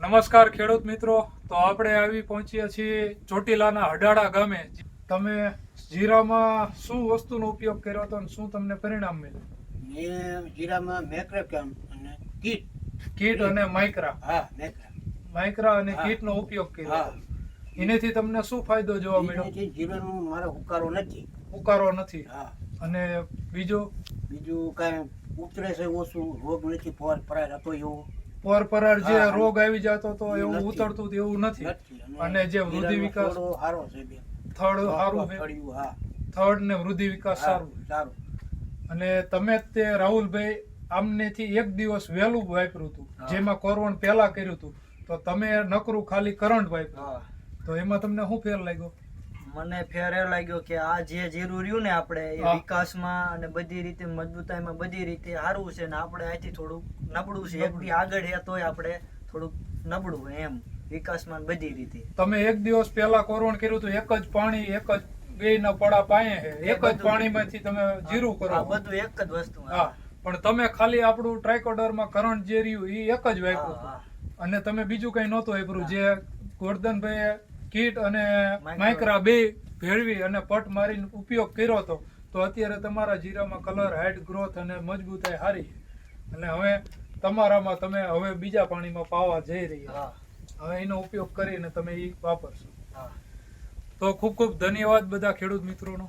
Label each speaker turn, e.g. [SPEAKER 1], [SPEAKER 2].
[SPEAKER 1] નમસ્કાર ખેડૂત મિત્રો. તો આપણે આવી પહોંચ્યા છીએ ચોટીલાના હડાડા ગામે. તમે જીરામાં શું વસ્તુનો ઉપયોગ કર્યો હતો અને શું તમને પરિણામ મળ્યું?
[SPEAKER 2] મેં જીરામાં મેક્રોકેમ અને કીટ.
[SPEAKER 1] કીટ અને માઇક્રા.
[SPEAKER 2] હા મેક્રા.
[SPEAKER 1] માઇક્રા અને કીટનો ઉપયોગ કર્યો. એનેથી તમને શું ફાયદો જોવા મળ્યો?
[SPEAKER 2] જીરાનો મારો હુકારો નથી.
[SPEAKER 1] ઉકારો નથી.
[SPEAKER 2] હા.
[SPEAKER 1] અને બીજો?
[SPEAKER 2] બીજું કાંઈ ઉતરે છે ઓછું રોગ નથી ફોર ફરાય હતો એવો
[SPEAKER 1] પર પરાર જે રોગ આવી જતો તો એવું ઉતરતું હતું એવું નથી. અને જે વૃદ્ધિ વિકાસ
[SPEAKER 2] સારો છે
[SPEAKER 1] થર્ડ સારું થર્ડ ને વૃદ્ધિ વિકાસ સારું.
[SPEAKER 2] સારું.
[SPEAKER 1] અને તમે તે રાહુલભાઈ આમનેથી એક દિવસ વહેલું વાપર્યું હતું. જેમાં કોરોન પહેલા કર્યું હતું. તો તમે નકરું ખાલી કરંટ વાપર્યું. તો એમાં તમને શું ફેર લાગ્યો?
[SPEAKER 3] મને ફેર લાગ્યો કે આ જે જીરું રહ્યું ને આપણે એ વિકાસમાં અને બધી રીતે મજબૂતાઈમાં બધી રીતે સારું છે ને આપણે અહીંથી થોડુંક નબળું છે. એકથી આગળ હે તોય આપણે થોડુંક નબળું એમ. વિકાસમાં બધી રીતે.
[SPEAKER 1] તમે એક દિવસ પહેલા કોરોણ કર્યું હતું એક જ પાણી એક જ બે ના પડા પાયે એક જ પાણીમાંથી તમે જીરું
[SPEAKER 3] આ
[SPEAKER 1] કરો
[SPEAKER 3] બધું એક જ વસ્તુ
[SPEAKER 1] હા પણ તમે ખાલી આપણું ટ્રાયકોડરમાં કરંટ જે રહ્યું એ એક જ વાપર્યું અને તમે બીજું કઈ નહોતું વાપર્યું જે ગોરધનભાઈએ કીટ અને. માઇક્રા બે ભેળવી અને પટ મારીને ઉપયોગ કર્યો હતો તો અત્યારે તમારા જીરામાં કલર હાઇટ ગ્રોથ અને મજબૂતાઈ સારી છે અને હવે તમારામાં તમે હવે બીજા પાણીમાં પાવા જઈ રહ્યા.
[SPEAKER 3] હા.
[SPEAKER 1] હવે એનો ઉપયોગ કરીને તમે એ વાપરશો.
[SPEAKER 3] હા.
[SPEAKER 1] તો ખૂબ ખૂબ ધન્યવાદ બધા ખેડૂત મિત્રોનો.